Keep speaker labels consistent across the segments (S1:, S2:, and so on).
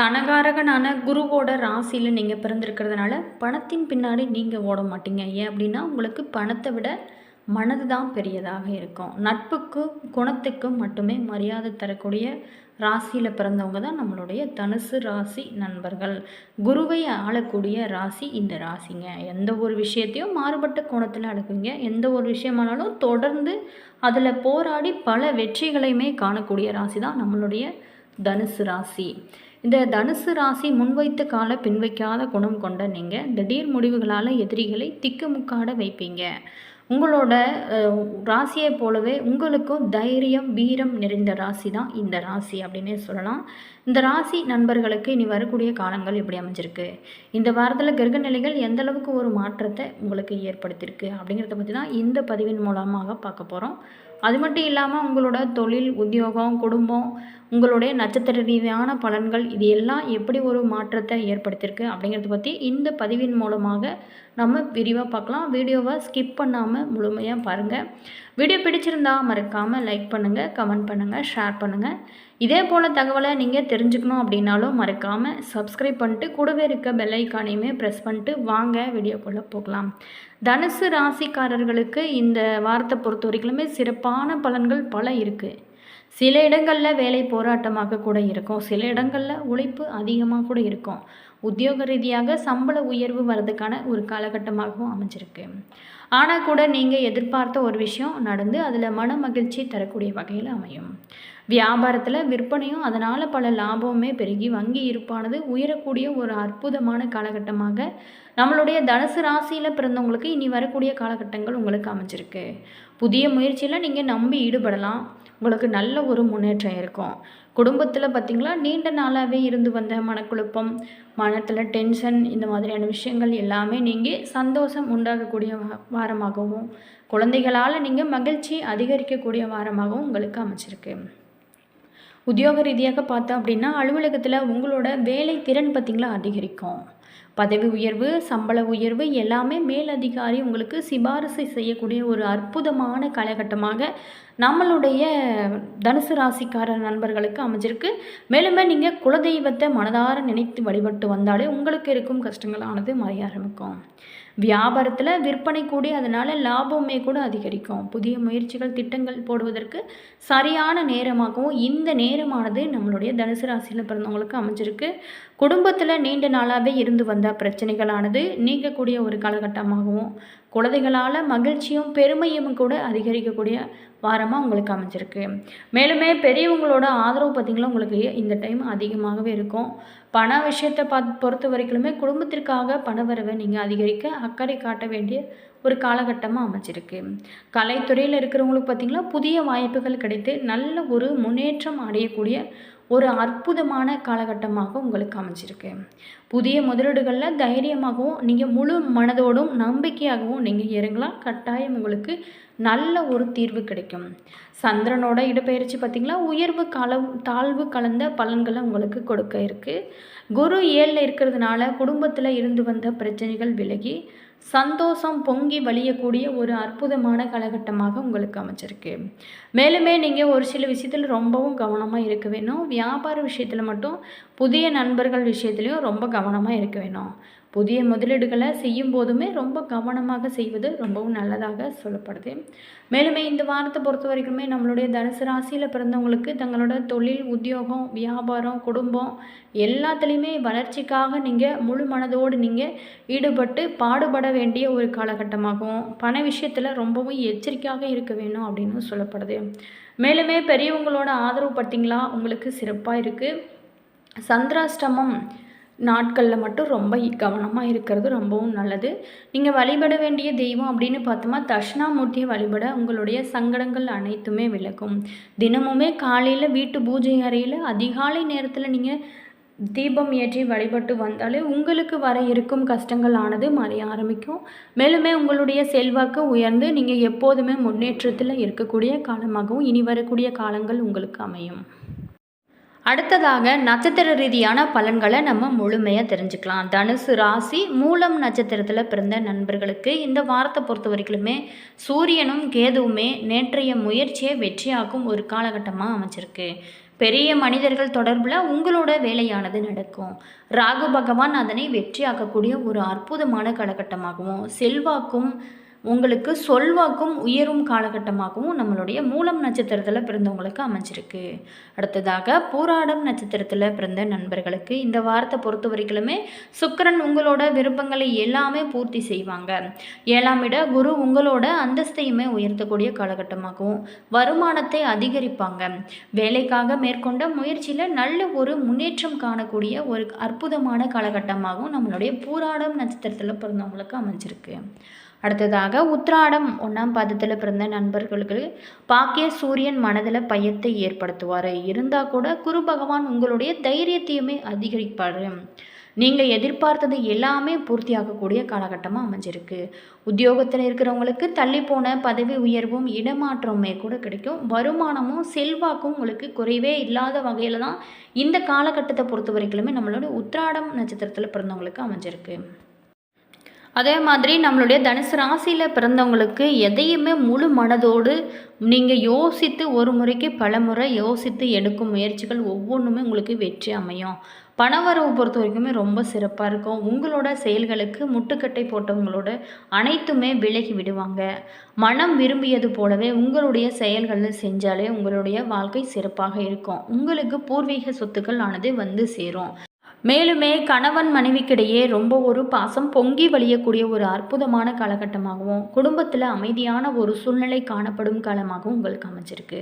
S1: தனகாரகனான குருவோட ராசியில் நீங்கள் பிறந்திருக்கிறதுனால பணத்தின் பின்னாடி நீங்கள் ஓட மாட்டீங்க. ஏன் அப்படின்னா உங்களுக்கு பணத்தை விட மனது தான் பெரியதாக இருக்கும். நட்புக்கும் குணத்துக்கும் மட்டுமே மரியாதை தரக்கூடிய ராசியில் பிறந்தவங்க தான் நம்மளுடைய தனுசு ராசி நண்பர்கள். குருவை ஆளக்கூடிய ராசி இந்த ராசிங்க. எந்த ஒரு விஷயத்தையும் மாறுபட்ட கோணத்தில் அழுக்குங்க எந்த ஒரு விஷயமானாலும் தொடர்ந்து அதில் போராடி பல வெற்றிகளையுமே காணக்கூடிய ராசி தான் நம்மளுடைய தனுசு ராசி. இந்த தனுசு ராசி முன்வைத்த கால பின்வைக்காத குணம் கொண்ட நீங்கள் திடீர் முடிவுகளால் எதிரிகளை திக்குமுக்காட வைப்பீங்க. உங்களோட ராசியை ராசியைப் போலவே உங்களுக்கும் தைரியம் வீரம் நிறைந்த ராசி தான் இந்த ராசி அப்படின்னே சொல்லலாம். இந்த ராசி நண்பர்களுக்கு இனி வரக்கூடிய காலங்கள் எப்படி அமைஞ்சிருக்கு? இந்த வாரத்தில் கிரக நிலைகள் எந்த அளவுக்கு ஒரு மாற்றத்தை உங்களுக்கு ஏற்படுத்தியிருக்கு அப்படிங்கிறத பற்றி தான் இந்த பதிவின் மூலமாக பார்க்க போகிறோம் அது மட்டும் இல்லாமல் உங்களோட தொழில் உத்தியோகம் குடும்பம் உங்களுடைய நட்சத்திர ரீதியான பலன்கள் இது எல்லாம் எப்படி ஒரு மாற்றத்தை ஏற்படுத்தியிருக்கு அப்படிங்கிறத பற்றி இந்த பதிவின் மூலமாக நம்ம விரிவாக பார்க்கலாம். வீடியோவை ஸ்கிப் பண்ணாமல் முழுமையாக பாருங்கள் வீடியோ பிடிச்சிருந்தா மறக்காமல் லைக் பண்ணுங்கள் கமெண்ட் பண்ணுங்கள் ஷேர் பண்ணுங்கள் இதே போல் தகவலை நீங்கள் தெரிஞ்சுக்கணும் அப்படின்னாலும் மறக்காமல் சப்ஸ்கிரைப் பண்ணிட்டு கூடவே இருக்க பெல் ஐக்கானையுமே ப்ரெஸ் பண்ணிட்டு வாங்க வீடியோக்குள்ளே போகலாம். தனுசு ராசிக்காரர்களுக்கு இந்த வாரத்தை பொறுத்த வரைக்குமே சிறப்பான பலன்கள் பல இருக்குது சில இடங்களில் வேலை போராட்டமாக கூட இருக்கும். சில இடங்களில் உழைப்பு அதிகமாக கூட இருக்கும். உத்தியோக ரீதியாக சம்பள உயர்வு வர்றதுக்கான ஒரு காலகட்டமாகவும் அமைஞ்சிருக்கு. ஆனால் கூட நீங்கள் எதிர்பார்த்த ஒரு விஷயம் நடந்து அதில் மன மகிழ்ச்சி தரக்கூடிய வகையில் அமையும். வியாபாரத்தில் விற்பனையும் அதனால் பல லாபமுமே பெருகி வங்கி இருப்பானது உயரக்கூடிய ஒரு அற்புதமான காலகட்டமாக நம்மளுடைய தனுசு ராசியில் பிறந்தவங்களுக்கு இனி வரக்கூடிய காலகட்டங்கள் உங்களுக்கு அமைஞ்சிருக்கு. புதிய முயற்சியில் நீங்கள் நம்பி ஈடுபடலாம். உங்களுக்கு நல்ல ஒரு முன்னேற்றம் இருக்கும். குடும்பத்தில் பார்த்திங்களா நீண்ட நாளாகவே இருந்து வந்த மனக்குழப்பம் மனத்தில் டென்ஷன் இந்த மாதிரியான விஷயங்கள் எல்லாமே நீங்கள் சந்தோஷம் உண்டாகக்கூடிய வாரமாகவும் குழந்தைகளால் நீங்கள் மகிழ்ச்சி அதிகரிக்கக்கூடிய வாரமாகவும் உங்களுக்கு அமைச்சிருக்கு உத்தியோக ரீதியாக பார்த்தோம் அப்படின்னா அலுவலகத்தில் உங்களோட வேலை திறன் பார்த்திங்களா அதிகரிக்கும். பதவி உயர்வு சம்பள உயர்வு எல்லாமே மேலதிகாரி உங்களுக்கு சிபாரிசு செய்யக்கூடிய ஒரு அற்புதமான காலகட்டமாக நம்மளுடைய தனுசு ராசிக்கார நண்பர்களுக்கு அமைஞ்சிருக்கு. மேலுமே நீங்கள் குலதெய்வத்தை மனதார நினைத்து வழிபட்டு வந்தாலே உங்களுக்கு இருக்கும் கஷ்டங்களானது மறைய ஆரம்பிக்கும். வியாபாரத்தில் விற்பனை கூடி அதனால் லாபமே கூட அதிகரிக்கும். புதிய முயற்சிகள் திட்டங்கள் போடுவதற்கு சரியான நேரமாகவும் இந்த நேரமானது நம்மளுடைய தனுசு ராசியில் பிறந்தவங்களுக்கு அமைஞ்சிருக்கு. குடும்பத்தில் நீண்ட நாளாகவே இருந்து வந்த பிரச்சனைகளானது நீங்கக்கூடிய ஒரு காலகட்டமாகவும் குழந்தைகளால் மகிழ்ச்சியும் பெருமையும் கூட அதிகரிக்கக்கூடிய வாரமாக உங்களுக்கு அமைஞ்சிருக்கு. மேலுமே பெரியவங்களோட ஆதரவு பார்த்திங்களா உங்களுக்கு இந்த டைம் அதிகமாகவே இருக்கும். பண விஷயத்தை பார்த்து பொறுத்த வரைக்குமே குடும்பத்திற்காக பண வரவை நீங்கள் அதிகரிக்க அக்கறை காட்ட வேண்டிய ஒரு காலகட்டமாக அமைச்சிருக்கு கலைத்துறையில் இருக்கிறவங்களுக்கு பார்த்திங்களா புதிய வாய்ப்புகள் கிடைத்து நல்ல ஒரு முன்னேற்றம் அடையக்கூடிய ஒரு அற்புதமான காலகட்டமாக உங்களுக்கு அமைஞ்சிருக்கு. புதிய முதலீடுகளில் தைரியமாகவும் நீங்கள் முழு மனதோடும் நம்பிக்கையாகவும் நீங்கள் இறங்கலாம் கட்டாயம் உங்களுக்கு நல்ல ஒரு தீர்வு கிடைக்கும். சந்திரனோட இடப்பெயர்ச்சி பார்த்திங்களா உயர்வு காலம் தாழ்வு கலந்த பலன்களை உங்களுக்கு கொடுக்க இருக்குது குரு ஏழில் இருக்கிறதுனால குடும்பத்தில் இருந்து வந்த பிரச்சனைகள் விலகி சந்தோஷம் பொங்கி வழியக்கூடிய ஒரு அற்புதமான காலகட்டமாக உங்களுக்கு அமைச்சிருக்கு மேலுமே நீங்கள் ஒரு சில விஷயத்தில் ரொம்பவும் கவனமாக இருக்க வேணும். வியாபார விஷயத்தில் மட்டும் புதிய நண்பர்கள் விஷயத்துலையும் ரொம்ப கவனமாக இருக்க வேணும். புதிய முதலீடுகளை செய்யும் போதுமே ரொம்ப கவனமாக செய்வது ரொம்பவும் நல்லதாக சொல்லப்படுது. மேலுமே இந்த வாரத்தை பொறுத்த வரைக்குமே நம்மளுடைய தனுசு ராசியில் பிறந்தவங்களுக்கு தங்களோட தொழில் உத்தியோகம் வியாபாரம் குடும்பம் எல்லாத்துலேயுமே வளர்ச்சிக்காக நீங்கள் முழு மனதோடு நீங்கள் ஈடுபட்டு பாடுபட வேண்டிய ஒரு காலகட்டமாகவும் பண விஷயத்தில் ரொம்பவும் எச்சரிக்கையாக இருக்க வேணும் அப்படின்னு சொல்லப்படுது. மேலுமே பெரியவங்களோட ஆதரவு பார்த்தீங்களா உங்களுக்கு சிறப்பாக இருக்குது சந்திராஷ்டமம் நாட்களில் மட்டும் ரொம்ப கவனமாக இருக்கிறது ரொம்பவும் நல்லது. நீங்கள் வழிபட வேண்டிய தெய்வம் அப்படின்னு பார்த்தோமா தட்சிணாமூர்த்தியை வழிபட உங்களுடைய சங்கடங்கள் அனைத்துமே விலகும். தினமுமே காலையில் வீட்டு பூஜை அறையில் அதிகாலை நேரத்தில் நீங்கள் தீபம் ஏற்றி வழிபட்டு வந்தாலே உங்களுக்கு வர இருக்கும் கஷ்டங்கள் ஆனது மறைய ஆரம்பிக்கும். மேலுமே உங்களுடைய செல்வாக்கு உயர்ந்து நீங்கள் எப்போதுமே முன்னேற்றத்தில் இருக்கக்கூடிய காலமாகவும் இனி வரக்கூடிய காலங்கள் உங்களுக்கு அமையும். அடுத்ததாக நட்சத்திர ரீதியான பலன்களை நம்ம முழுமையாக தெரிஞ்சுக்கலாம். தனுசு ராசி மூலம் நட்சத்திரத்தில் பிறந்த நண்பர்களுக்கு இந்த வாரத்தை பொறுத்த வரைக்குமே சூரியனும் கேதுவுமே நேற்றைய முயற்சியை வெற்றியாக்கும் ஒரு காலகட்டமாக அமைச்சிருக்கு பெரிய மனிதர்கள் தொடர்பில் உங்களோட வேலையானது நடக்கும். ராகு பகவான் அதனை வெற்றியாக்கக்கூடிய ஒரு அற்புதமான காலகட்டமாகவும் செல்வாக்கும் உங்களுக்கு சொல்வாக்கும் உயரும் காலகட்டமாகவும் நம்மளுடைய மூலம் நட்சத்திரத்தில் பிறந்தவங்களுக்கு அமைஞ்சிருக்கு. அடுத்ததாக பூராடம் நட்சத்திரத்தில் பிறந்த நண்பர்களுக்கு இந்த வாரத்தை பொறுத்த வரைக்குமே சுக்கரன் உங்களோட விருப்பங்களை எல்லாமே பூர்த்தி செய்வாங்க. ஏழாம் இட குரு உங்களோட அந்தஸ்தையுமே உயர்த்தக்கூடிய காலகட்டமாகவும் வருமானத்தை அதிகரிப்பாங்க. வேலைக்காக மேற்கொண்ட முயற்சியில் நல்ல ஒரு முன்னேற்றம் காணக்கூடிய ஒரு அற்புதமான காலகட்டமாகவும் நம்மளுடைய பூராடம் நட்சத்திரத்தில் பிறந்தவங்களுக்கு அமைஞ்சிருக்கு. அடுத்ததாக உத்ராடம் ஒன்றாம் பாதத்தில் பிறந்த நண்பர்களுக்கு பாக்கிய சூரியன் மனதில் பயத்தை ஏற்படுத்துவார். இருந்தால் கூட குரு பகவான் உங்களுடைய தைரியத்தையுமே அதிகரிப்பார். நீங்கள் எதிர்பார்த்தது எல்லாமே பூர்த்தியாகக்கூடிய காலகட்டமாக அமைஞ்சிருக்கு. உத்தியோகத்தில் இருக்கிறவங்களுக்கு தள்ளி போன பதவி உயர்வும் இடமாற்றமுமே கூட கிடைக்கும். வருமானமும் செல்வாக்கும் உங்களுக்கு குறைவே இல்லாத வகையில் தான் இந்த காலகட்டத்தை பொறுத்த வரைக்குமே நம்மளோட உத்ராடம் நட்சத்திரத்தில் பிறந்தவங்களுக்கு அமைஞ்சிருக்கு. அதே மாதிரி நம்மளுடைய தனுசு ராசியில் பிறந்தவங்களுக்கு எதையுமே முழு மனதோடு நீங்கள் யோசித்து ஒரு முறைக்கு பல முறை யோசித்து எடுக்கும் முயற்சிகள் ஒவ்வொன்றுமே உங்களுக்கு வெற்றி அமையும். பணவரவு பொறுத்த வரைக்குமே ரொம்ப சிறப்பாக இருக்கும். உங்களோட செயல்களுக்கு முட்டுக்கட்டை போட்டவங்களோட அனைத்துமே விலகி விடுவாங்க. மனம் விரும்பியது போலவே உங்களுடைய செயல்களில் செஞ்சாலே உங்களுடைய வாழ்க்கை சிறப்பாக இருக்கும். உங்களுக்கு பூர்வீக சொத்துக்கள் ஆனது வந்து சேரும். மேலுமே கணவன் மனைவிக்கிடையே ரொம்ப ஒரு பாசம் பொங்கி வழியக்கூடிய ஒரு அற்புதமான காலகட்டமாகவும் குடும்பத்தில் அமைதியான ஒரு சூழ்நிலை காணப்படும் காலமாகவும் உங்களுக்கு அமைஞ்சிருக்கு.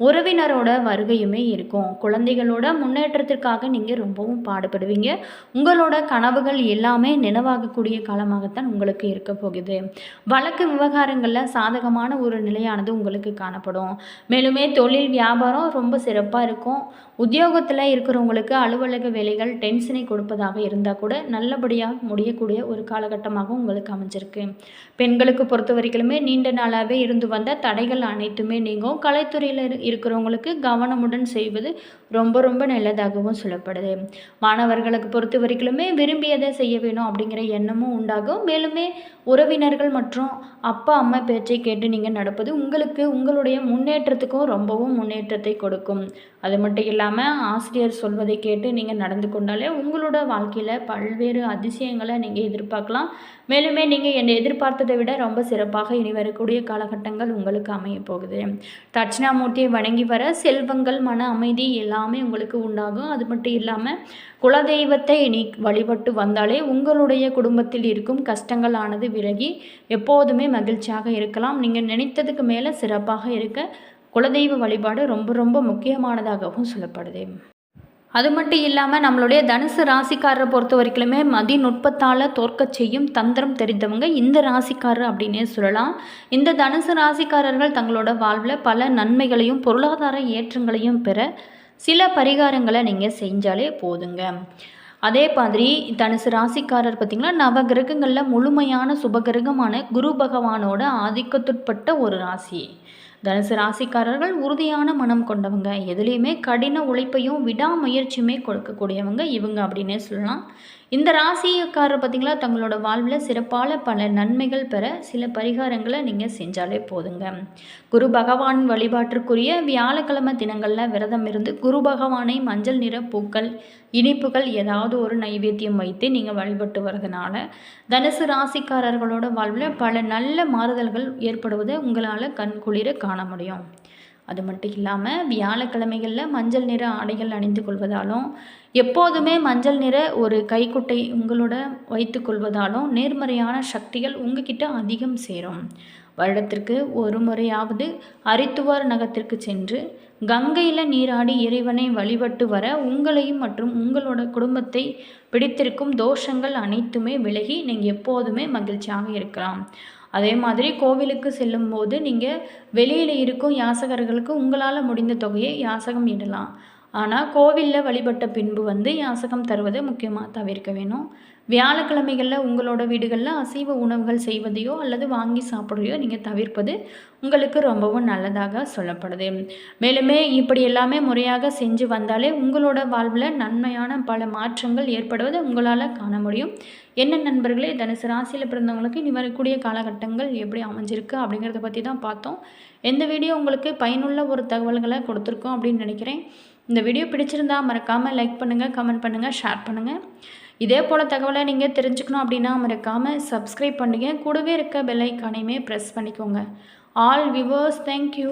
S1: உறவினரோட வருகையுமே இருக்கும். குழந்தைகளோட முன்னேற்றத்திற்காக நீங்கள் ரொம்பவும் பாடுபடுவீங்க. உங்களோட கனவுகள் எல்லாமே நினைவாகக்கூடிய காலமாகத்தான் உங்களுக்கு இருக்க போகுது. வழக்கு விவகாரங்களில் சாதகமான ஒரு நிலையானது உங்களுக்கு காணப்படும். மேலுமே தொழில் வியாபாரம் ரொம்ப சிறப்பாக இருக்கும். உத்தியோகத்தில் இருக்கிறவங்களுக்கு அலுவலக வேலைகள் டென் டென்ஷனை கொடுப்பதாக இருந்தால் கூட நல்லபடியாக முடியக்கூடிய ஒரு காலகட்டமாகவும் உங்களுக்கு அமைஞ்சிருக்கு. பெண்களுக்கு பொறுத்த வரைக்குமே நீண்ட நாளாகவே இருந்து வந்த தடைகள் அனைத்துமே நீங்கும். கலைத்துறையில் இருக்கிறவங்களுக்கு கவனமுடன் செய்வது ரொம்ப ரொம்ப நல்லதாகவும் சொல்லப்படுது. மாணவர்களுக்கு பொறுத்த வரைக்குமே விரும்பியதை செய்ய வேணும் அப்படிங்கிற எண்ணமும் உண்டாகும். மேலுமே உறவினர்கள் மற்றும் அப்பா அம்மா பேச்சை கேட்டு நீங்கள் நடப்பது உங்களுக்கு உங்களுடைய முன்னேற்றத்துக்கும் ரொம்பவும் முன்னேற்றத்தை கொடுக்கும். அது மட்டும் இல்லாமல் ஆசிரியர் சொல்வதை கேட்டு நீங்கள் நடந்து கொண்டாலே உங்களோட வாழ்க்கையில் பல்வேறு அதிசயங்களை நீங்கள் எதிர்பார்க்கலாம். மேலுமே நீங்கள் என்னை எதிர்பார்த்ததை விட ரொம்ப சிறப்பாக இனி வரக்கூடிய காலகட்டங்கள் உங்களுக்கு அமைய போகுது. தட்சிணாமூர்த்தியை வணங்கி வர செல்வங்கள் மன அமைதி எல்லாமே உங்களுக்கு உண்டாகும். அது மட்டும் இல்லாமல் குலதெய்வத்தை நீ வழிபட்டு வந்தாலே உங்களுடைய குடும்பத்தில் இருக்கும் கஷ்டங்களானது விலகி எப்போதுமே மகிழ்ச்சியாக இருக்கலாம். நீங்கள் நினைத்ததுக்கு மேலே சிறப்பாக இருக்க குலதெய்வ வழிபாடு ரொம்ப ரொம்ப முக்கியமானதாகவும் சொல்லப்படுது. அது மட்டும் இல்லாமல் நம்மளுடைய தனுசு ராசிக்காரரை பொறுத்த வரைக்குமே மதிநுட்பத்தால் தோற்க செய்யும் தந்திரம் தெரிந்தவங்க இந்த ராசிக்காரர் அப்படின்னே சொல்லலாம். இந்த தனுசு ராசிக்காரர்கள் தங்களோட வாழ்வில் பல நன்மைகளையும் பொருளாதார ஏற்றங்களையும் பெற சில பரிகாரங்களை நீங்கள் செஞ்சாலே போதுங்க. அதே மாதிரி தனுசு ராசிக்காரர் பார்த்திங்கன்னா நவ கிரகங்களில் முழுமையான சுபகிரகமான குரு பகவானோட ஆதிக்கத்துட்பட்ட ஒரு ராசி. தனுசு ராசிக்காரர்கள் உறுதியான மனம் கொண்டவங்க. எதுலேயுமே கடின உழைப்பையும் விடாமுயற்சியுமே கொடுக்கக்கூடியவங்க இவங்க அப்படின்னே சொல்லலாம். இந்த ராசிக்காரர் பார்த்திங்களா தங்களோட வாழ்வில் சிறப்பான பல நன்மைகள் பெற சில பரிகாரங்களை நீங்கள் செஞ்சாலே போதுங்க. குரு பகவான் வழிபாட்டிற்குரிய வியாழக்கிழமை தினங்களில் விரதம் இருந்து குரு பகவானை மஞ்சள் நிற பூக்கள் இனிப்புகள் ஏதாவது ஒரு நைவேத்தியம் வைத்து நீங்கள் வழிபட்டு வரதுனால தனுசு ராசிக்காரர்களோட வாழ்வில் பல நல்ல மாறுதல்கள் ஏற்படுவதை உங்களால் கண் குளிர காண முடியும். அது மட்டும் இல்லாமல் வியாழக்கிழமைகளில் மஞ்சள் நிற ஆடைகள் அணிந்து கொள்வதாலும் எப்போதுமே மஞ்சள் நிற ஒரு கைக்குட்டை உங்களோட வைத்து கொள்வதாலும் நேர்மறையான சக்திகள் உங்ககிட்ட அதிகம் சேரும். வருடத்திற்கு ஒரு முறையாவது அரித்துவார் நகத்திற்கு சென்று கங்கையில் நீராடி இறைவனை வழிபட்டு வர உங்களையும் மற்றும் உங்களோட குடும்பத்தை பிடித்திருக்கும் தோஷங்கள் அனைத்துமே விலகி நீங்கள் எப்போதுமே மகிழ்ச்சியாக இருக்கலாம். அதே மாதிரி கோவிலுக்கு செல்லும்போது நீங்கள் வெளியில் இருக்கும் யாசகர்களுக்கு உங்களால் முடிந்த தொகையை யாசகம் இடலாம் ஆனால் கோவிலில் வழிபட்ட பின்பு வந்து யாசகம் தருவதை முக்கியமாக தவிர்க்க வேணும். வியாழக்கிழமைகளில் உங்களோட வீடுகளில் அசைவ உணவுகள் செய்வதையோ அல்லது வாங்கி சாப்பிட்றதையோ நீங்கள் தவிர்ப்பது உங்களுக்கு ரொம்பவும் நல்லதாக சொல்லப்படுது. மேலுமே இப்படி எல்லாமே முறையாக செஞ்சு வந்தாலே உங்களோட வாழ்வில் நன்மையான பல மாற்றங்கள் ஏற்படுவதை உங்களால் காண முடியும். என்ன நண்பர்களே தனுசு ராசியில் பிறந்தவங்களுக்கு இனி வரக்கூடிய காலகட்டங்கள் எப்படி அமைஞ்சிருக்கு அப்படிங்கிறத பற்றி தான் பார்த்தோம். எந்த வீடியோ உங்களுக்கு பயனுள்ள ஒரு தகவல்களை கொடுத்துருக்கோம் அப்படின்னு நினைக்கிறேன். இந்த வீடியோ பிடிச்சிருந்தா மறக்காமல் லைக் பண்ணுங்கள் கமெண்ட் பண்ணுங்கள் ஷேர் பண்ணுங்கள் இதே போல் தகவலை நீங்கள் தெரிஞ்சுக்கணும் அப்படின்னா மறக்காமல் சப்ஸ்கிரைப் பண்ணுங்கள் கூடவே இருக்க பெல் ஐக்கானையுமே ப்ரெஸ் பண்ணிக்கோங்க. All viewers thank you